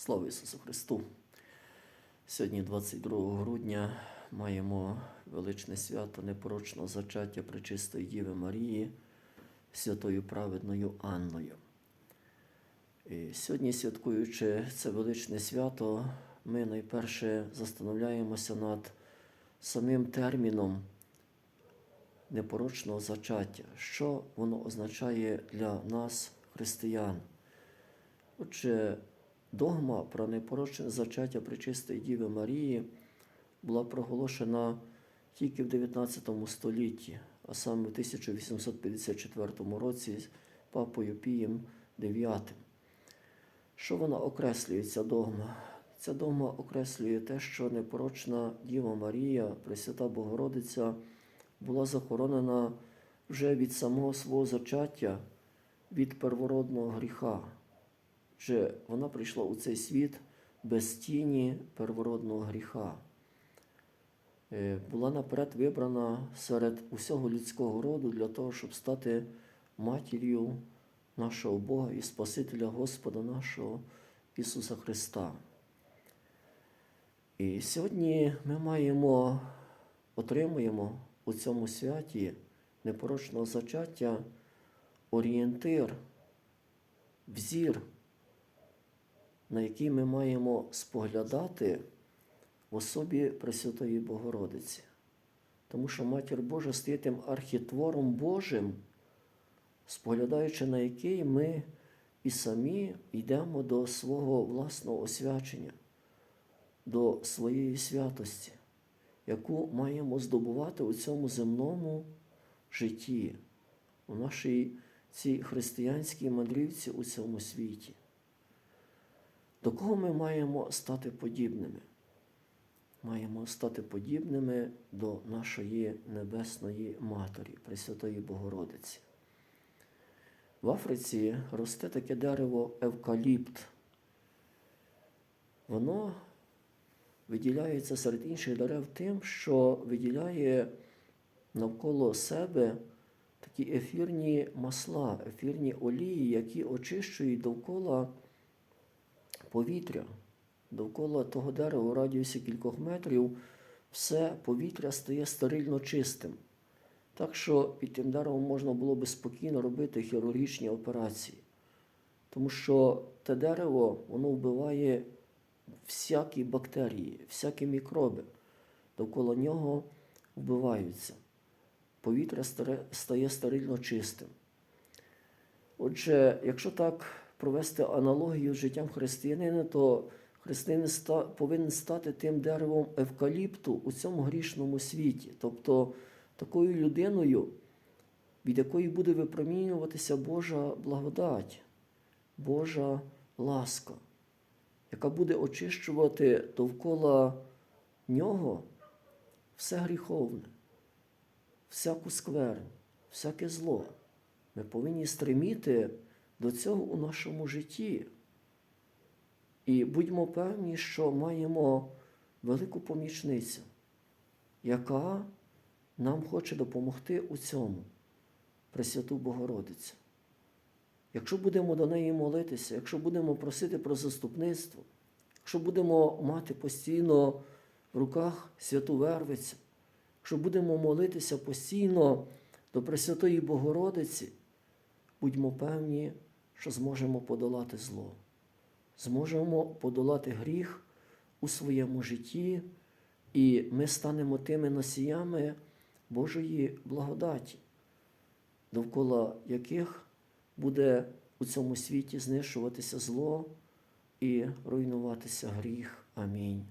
Слава Ісусу Христу! Сьогодні, 22 грудня, маємо величне свято непорочного зачаття Пречистої Діви Марії, святою праведною Анною. І сьогодні, святкуючи це величне свято, ми найперше застановляємося над самим терміном непорочного зачаття, що воно означає для нас, християн. Отже, догма про непорочне зачаття Пречистої Діви Марії була проголошена тільки в 19 столітті, а саме в 1854 році папою Пієм IX. Що вона окреслює, ця догма? Ця догма окреслює те, що непорочна Діва Марія, Пресвята Богородиця, була захоронена вже від самого свого зачаття, від первородного гріха. Що вона прийшла у цей світ без тіні первородного гріха. Е, Була наперед вибрана серед усього людського роду для того, щоб стати матір'ю нашого Бога і Спасителя Господа нашого Ісуса Христа. І сьогодні ми маємо, отримуємо у цьому святі непорочного зачаття орієнтир, взір, на який ми маємо споглядати в особі Пресвятої Богородиці. Тому що Матір Божа стає тим архітвором Божим, споглядаючи на який ми і самі йдемо до свого власного освячення, до своєї святості, яку маємо здобувати у цьому земному житті, у нашій цій християнській мандрівці у цьому світі. До кого ми маємо стати подібними? Маємо стати подібними до нашої Небесної Матері, Пресвятої Богородиці. В Африці росте таке дерево евкаліпт. Воно виділяється серед інших дерев тим, що виділяє навколо себе такі ефірні масла, ефірні олії, які очищують довкола повітря. Довкола того дерева у радіусі кількох метрів все повітря стає стерильно чистим. Так що під тим деревом можна було би спокійно робити хірургічні операції. Тому що те дерево воно вбиває всякі бактерії, всякі мікроби. Довкола нього вбиваються. Повітря стає стерильно чистим. Отже, якщо так провести аналогію з життям християнина, то християнин повинен стати тим деревом евкаліпту у цьому грішному світі, тобто такою людиною, від якої буде випромінюватися Божа благодать, Божа ласка, яка буде очищувати довкола нього все гріховне, всяку сквернь, всяке зло. Ми повинні стреміти до цього у нашому житті. І будьмо певні, що маємо велику помічницю, яка нам хоче допомогти у цьому, Пресвяту Богородицю. Якщо будемо до неї молитися, якщо будемо просити про заступництво, якщо будемо мати постійно в руках святу Вервицю, якщо будемо молитися постійно до Пресвятої Богородиці, будьмо певні, що зможемо подолати зло, зможемо подолати гріх у своєму житті, і ми станемо тими носіями Божої благодаті, довкола яких буде у цьому світі знищуватися зло і руйнуватися гріх. Амінь.